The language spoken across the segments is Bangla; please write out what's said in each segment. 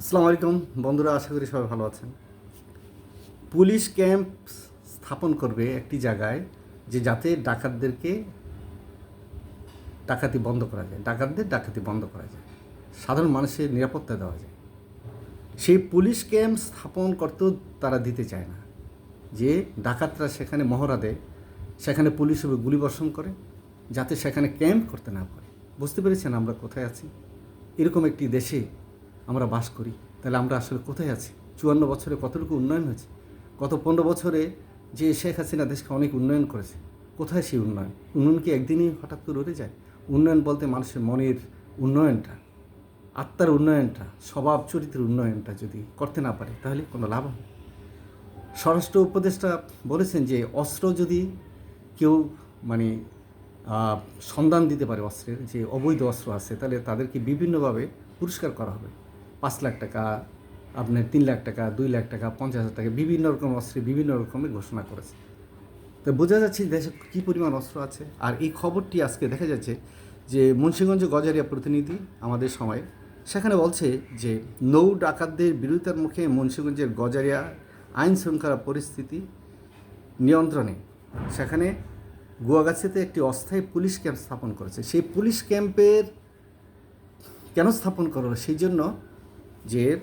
আসসালামু আলাইকুম। বন্ধুরা, আশা করি সবাই ভালো আছেন। পুলিশ ক্যাম্প স্থাপন করবে একটি জায়গায়, যে যাতে ডাকাতদেরকে ডাকাতি বন্ধ করা যায়, ডাকাতদের ডাকাতি বন্ধ করা যায়, সাধারণ মানুষের নিরাপত্তা দেওয়া যায়। সেই পুলিশ ক্যাম্প স্থাপন করতেও তারা দিতে চায় না, যে ডাকাতরা সেখানে মহড়া দেয়, সেখানে পুলিশ হবে গুলিবর্ষণ করে, যাতে সেখানে ক্যাম্প করতে না পারে। বুঝতে পেরেছেন আমরা কোথায় আছি? এরকম একটি দেশে আমরা বাস করি। তাহলে আমরা আসলে কোথায় আছি? চুয়ান্ন বছরে কতটুকু উন্নয়ন হয়েছে? গত পনেরো বছরে যে শেখ হাসিনা দেশকে অনেক উন্নয়ন করেছে, কোথায় সেই উন্নয়ন? উন্নয়ন কি একদিনই হঠাৎ করে উঠে যায়? উন্নয়ন বলতে মানুষের মনের উন্নয়নটা, আত্মার উন্নয়নটা, স্বভাব চরিত্রের উন্নয়নটা যদি করতে না পারে, তাহলে কোনো লাভ হবে স্বরাষ্ট্র উপদেষ্টা বলেছেন যে অস্ত্র যদি কেউ মানে সন্ধান দিতে পারে অস্ত্রের, যে অবৈধ অস্ত্র আছে, তাহলে তাদেরকে বিভিন্নভাবে পুরস্কার করা হবে। পাঁচ লাখ টাকা, আপনার তিন লাখ টাকা, দুই লাখ টাকা, পঞ্চাশ হাজার টাকা, বিভিন্ন রকম অস্ত্রে বিভিন্ন রকমের ঘোষণা করেছে। তো বোঝা যাচ্ছে দেশে কী পরিমাণ অস্ত্র আছে। আর এই খবরটি আজকে দেখা যাচ্ছে যে মুন্সিগঞ্জ গজারিয়া প্রতিনিধি আমাদের সময়, সেখানে বলছে যে নৌ ডাকাতদের বিরোধিতার মুখে মুন্সিগঞ্জের গজারিয়া আইন শৃঙ্খলা পরিস্থিতি নিয়ন্ত্রণে। সেখানে গুয়াগাছিতে একটি অস্থায়ী পুলিশ ক্যাম্প স্থাপন করেছে। সেই পুলিশ ক্যাম্পের কেন স্থাপন করল সেই জন্য যে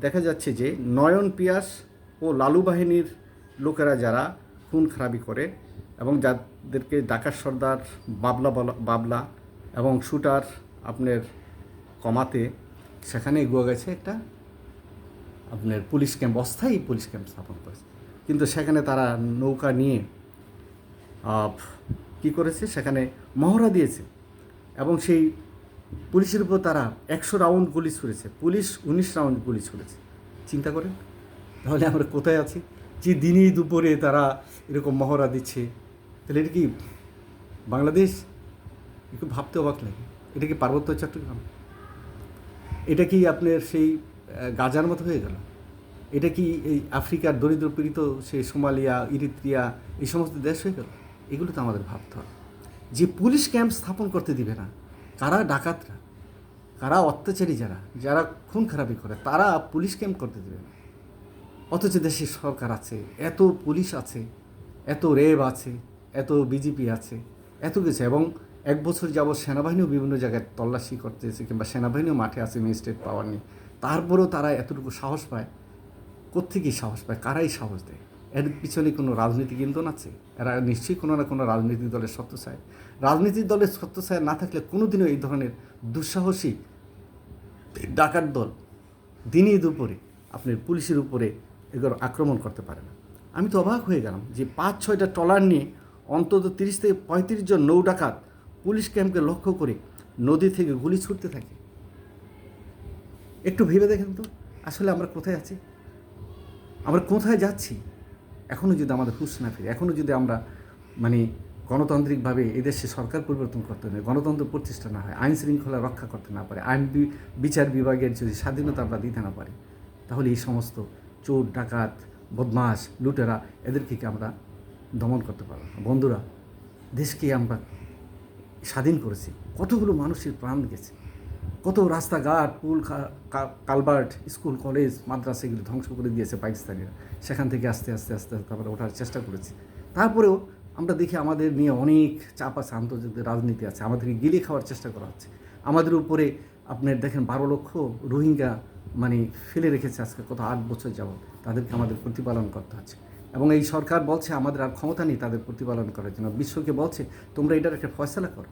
দেখা যাচ্ছে যে নয়ন পিয়াস ও লালু বাহিনীর লোকেরা যারা খুন খারাপি করে এবং যাদেরকে ডাকাত সর্দার বাবলা বলা- বাবলা এবং শুটার আপনার কমাতে সেখানে গুয়াগাছে একটা আপনার পুলিশ ক্যাম্প, অস্থায়ী পুলিশ ক্যাম্প স্থাপন করেছে। কিন্তু সেখানে তারা নৌকা নিয়ে কি করেছে? সেখানে মহড়া দিয়েছে। এবং সেই পুলিশের উপর তারা একশো রাউন্ড গুলি ছুড়েছে। পুলিশ উনিশ রাউন্ড গুলি ছুড়েছে। চিন্তা করেন, তাহলে আমরা কোথায় আছি? যে দিনই দুপুরে তারা এরকম মহড়া দিচ্ছে, তাহলে এটা কি বাংলাদেশ? একটু ভাবতে অবাক লাগে। এটা কি পার্বত্য চট্টগ্রাম? এটা কি আপনার সেই গাজার মতো হয়ে গেল? এটা কি এই আফ্রিকার দরিদ্র পীড়িত সেই সোমালিয়া, ইরিত্রিয়া, এই সমস্ত দেশ হয়ে গেল? এগুলো তো আমাদের ভাবতে হবে। যে পুলিশ ক্যাম্প স্থাপন করতে দিবে না কারা ডাকাতরা? কারা অত্যাচারী যারা? যারা খুন খারাপি করে, তারা পুলিশ ক্যাম্প করতে দেবে। না অথচ দেশে সরকার আছে, এত পুলিশ আছে, এত রেব আছে, এত বিজেপি আছে, এত কিছু। এবং এক বছর যাবৎ সেনাবাহিনীও বিভিন্ন জায়গায় তল্লাশি করতেছে কিংবা সেনাবাহিনীও মাঠে আছে ম্যাজিস্ট্রেট পাওয়ার নেই তারপরেও তারা এতটুকু সাহস পায়। কোত্থেকেই সাহস পায়? কারাই সাহস দেয়? এর পিছনে কোনো রাজনীতি ইন্ধন আছে? এরা নিশ্চয়ই কোনো না কোনো রাজনৈতিক দলের সত্য চায় রাজনীতি দলের সত্য চায় না থাকলে কোনোদিনও এই ধরনের দুঃসাহসী ডাকাত দল দিনই দুপুরে আপনি পুলিশের উপরে এগুলো আক্রমণ করতে পারে না। আমি তো অবাক হয়ে গেলাম যে পাঁচ, ছয়টা ট্রলার নিয়ে অন্তত তিরিশ থেকে পঁয়ত্রিশ জন নৌ ডাকাত পুলিশ ক্যাম্পকে লক্ষ্য করে নদী থেকে গুলি ছুটতে থাকে। একটু ভেবে দেখেন তো, আসলে আমরা কোথায় আছি? আমরা কোথায় যাচ্ছি? এখনও যদি আমাদের হুশ না ফিরে এখনও যদি আমরা মানে গণতান্ত্রিকভাবে এদেশে সরকার পরিবর্তন করতে না গণতন্ত্র প্রতিষ্ঠা না হয়, আইন শৃঙ্খলা রক্ষা করতে না পারে, আইন বিচার বিভাগের যদি স্বাধীনতা আমরা দিতে না পারি, তাহলে এই সমস্ত চোর, ডাকাত বদমাস লুটেরা এদেরকে আমরা দমন করতে পারব না? বন্ধুরা, দেশকে আমরা স্বাধীন করেছি। কতগুলো মানুষের প্রাণ গেছে। কত রাস্তাঘাট, পুল কালভার্ট স্কুল, কলেজ, মাদ্রাসা এগুলো ধ্বংস করে দিয়েছে পাকিস্তানিরা। সেখান থেকে আস্তে আস্তে আস্তে আস্তে আমরা ওঠার চেষ্টা করেছি। তারপরেও আমরা দেখি আমাদের নিয়ে অনেক চাপ আছে, আন্তর্জাতিক রাজনীতি আছে। আমাদেরকে গিলে খাওয়ার চেষ্টা করা হচ্ছে। আমাদের উপরে আপনার দেখেন বারো লক্ষ রোহিঙ্গা মানে ফেলে রেখেছে আজকে কত আট বছর যাবত তাদেরকে আমাদের প্রতিপালন করতে হচ্ছে। এবং এই সরকার বলছে, আমাদের আর ক্ষমতা নেই তাদের প্রতিপালন করার জন্য। বিশ্বকে বলছে, তোমরা এটার একটা ফয়সলা করো।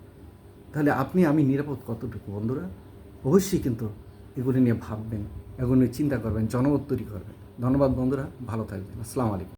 তাহলে আপনি, আমি নিরাপদ কতটুকু বন্ধুরা? অবশ্যই কিন্তু এগুলি নিয়ে ভাববেন, এগুলো নিয়ে চিন্তা করবেন, জনমত তৈরি করবেন। ধন্যবাদ বন্ধুরা, ভালো থাকবেন। আসসালামু আলাইকুম।